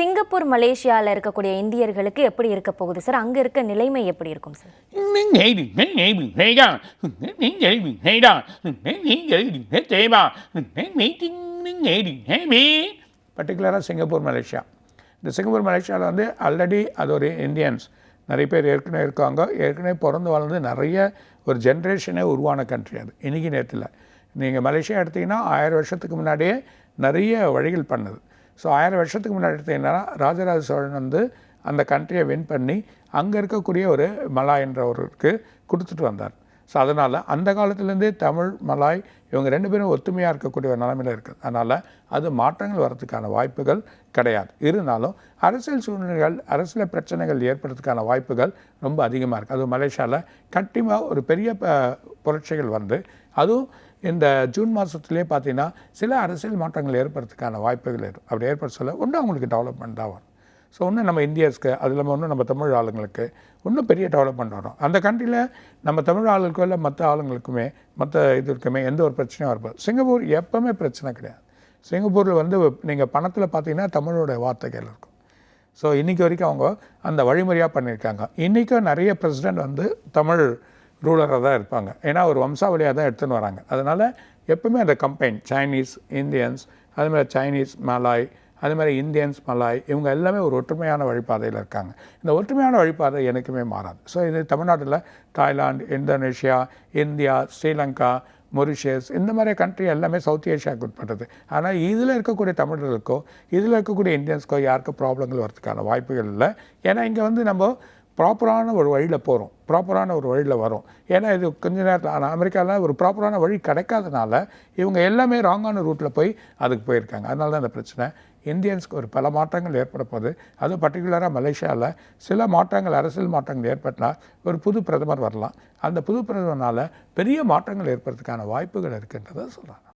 Singapore மலேசியாவில் இருக்கக்கூடிய இந்தியர்களுக்கு எப்படி இருக்க போகுது? சார் அங்கே இருக்க நிலைமை எப்படி இருக்கும் சார்? பர்டிகுலராக சிங்கப்பூர் மலேசியா. இந்த சிங்கப்பூர் மலேசியாவில் வந்து ஆல்ரெடி அது ஒரு இந்தியன்ஸ் நிறைய பேர் ஏற்கனவே இருக்காங்க. ஏற்கனவே பிறந்து வளர்ந்து நிறைய ஒரு ஜென்ரேஷனே உருவான கண்ட்ரி அது. இன்றைக்கி நேரத்தில். நீங்கள் மலேசியா எடுத்திங்கன்னா ஆயிரம் வருஷத்துக்கு முன்னாடியே நிறைய வழிகள் பண்ணுது. ஸோ ஆயிரம் வருஷத்துக்கு முன்னாடி எடுத்தீங்கன்னா ராஜராஜ சோழன் வந்து அந்த கண்ட்ரியை வின் பண்ணி அங்கே இருக்கக்கூடிய ஒரு மலாய் என்றவருக்கு கொடுத்துட்டு வந்தார். ஸோ அதனால் அந்த காலத்துலேருந்தே தமிழ் மலாய் இவங்க ரெண்டு பேரும் ஒத்துமையாக இருக்கக்கூடிய ஒரு நிலமையில் இருக்குது அதனால் அது மாற்றங்கள் வரதுக்கான வாய்ப்புகள் கிடையாது. இருந்தாலும் அரசியல் சூழ்நிலைகள் அரசியல் பிரச்சனைகள் ஏற்படுறதுக்கான வாய்ப்புகள் ரொம்ப அதிகமாக இருக்குது அதுவும் மலேசியாவில் கண்டிப்பாக ஒரு பெரிய ப- புரட்சிகள் வந்து அதுவும் இந்த ஜூன் மாதத்துலேயே பார்த்தீங்கன்னா சில அரசியல் மாற்றங்கள் ஏற்படுறதுக்கான வாய்ப்புகள் இருக்கும் அப்படி ஏற்பட சொல்ல இன்னும் அவங்களுக்கு டெவலப்மெண்ட் தான் வரும். ஸோ ஒன்றும் நம்ம இந்தியர்ஸ்க்கு அது இல்லாமல் இன்னும் நம்ம தமிழ் ஆளுங்களுக்கு இன்னும் பெரிய டெவலப்மெண்ட் வரும். அந்த கண்ட்ரியில் நம்ம தமிழ் ஆளுக்கோ இல்லை மற்ற ஆளுங்களுக்குமே மற்ற இதுக்குமே எந்த ஒரு பிரச்சனையும் வரப்போது. சிங்கப்பூர் எப்போவுமே பிரச்சனை கிடையாது. சிங்கப்பூரில் வந்து நீங்கள் பணத்தில் பார்த்தீங்கன்னா தமிழோட வார்த்தைகள் இருக்கும். ஸோ இன்றைக்கி வரைக்கும் அவங்க அந்த வழிமுறையாக பண்ணியிருக்காங்க. இன்றைக்கும் நிறைய பிரசிடெண்ட் வந்து தமிழ் ரூலராக தான் இருப்பாங்க. ஏன்னா ஒரு வம்சாவளியாக தான் எடுத்துன்னு வராங்க. அதனால் எப்பவுமே அந்த கம்பைன் சைனீஸ் இந்தியன்ஸ் அதுமாதிரி சைனீஸ் மலாய் அது மாதிரி இந்தியன்ஸ் மலாய் இவங்க எல்லாமே ஒரு ஒற்றுமையான வழிபாதையில் இருக்காங்க. இந்த ஒற்றுமையான வழிபாதை எனக்குமே மாறாது. ஸோ இது தமிழ்நாட்டில் Thailand Indonesia India Sri Lanka Mauritius இந்த மாதிரி கண்ட்ரி எல்லாமே சவுத் ஏஷியாவுக்கு உட்பட்டது. ஆனால் இதில் இருக்கக்கூடிய தமிழர்களுக்கோ இதில் இருக்கக்கூடிய இந்தியன்ஸ்க்கோ யாருக்கும் ப்ராப்ளங்கள் வரதுக்கான வாய்ப்புகள் இல்லை. ஏன்னா இங்கே வந்து நம்ம ப்ராப்பரான ஒரு வழியில் போகிறோம் ப்ராப்பரான ஒரு வழியில் வரும். ஏன்னா இது கொஞ்ச நேரத்தில் ஆனால் அமெரிக்காவில் ஒரு ப்ராப்பரான வழி கிடைக்காதனால இவங்க எல்லாமே ராங்கான ரூட்டில் போய் அதுக்கு போயிருக்காங்க. அதனால தான் இந்த பிரச்சனை. இந்தியன்ஸ்க்கு ஒரு பல மாற்றங்கள் ஏற்பட போகுது. அதுவும் பர்டிகுலராக மலேசியாவில் சில மாற்றங்கள் அரசியல் மாற்றங்கள் ஏற்பட்டால் ஒரு புது பிரதமர் வரலாம். அந்த புது பிரதமர்னால் பெரிய மாற்றங்கள் ஏற்படுறதுக்கான வாய்ப்புகள் இருக்குன்றதை சொல்கிறாங்க